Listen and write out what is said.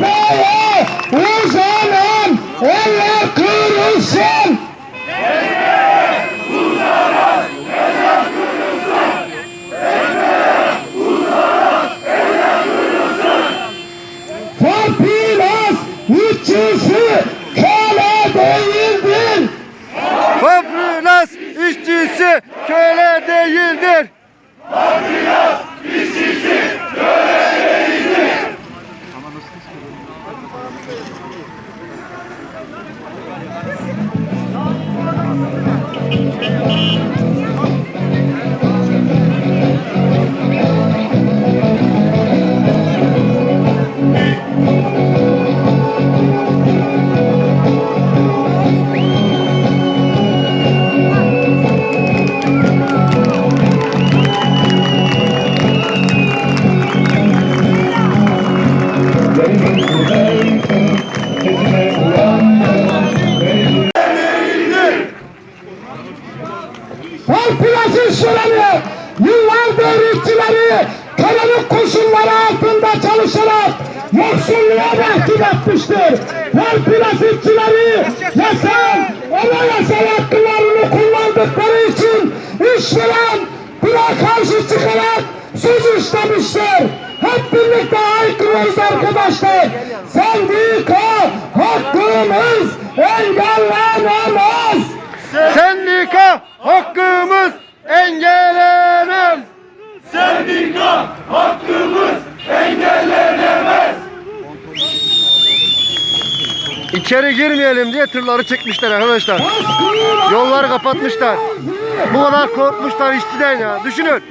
Beye uzanan eller kırılsın. Fapilas üçüncüsü köle değildir. Fabrikas işçisi köle değildir. Fapilas'ın şöleni yıllardır işçileri karanlık koşulları altında çalışarak yoksulluğa mahkum etmiştir. Fapilas işçileri yasal, anayasal hakkılarını kullandıkları için işveren buna karşı çıkarak suç işlemiştir. Hep birlikte haykırıyoruz arkadaşlar. Sendika hakkımız engellenemez. Sendika hakkımız engellenemez. Sendika hakkımız engellenemez. İçeri girmeyelim diye tırları çekmişler arkadaşlar. Yolları kapatmışlar. Bu kadar korkmuşlar işçiden ya. Düşünün.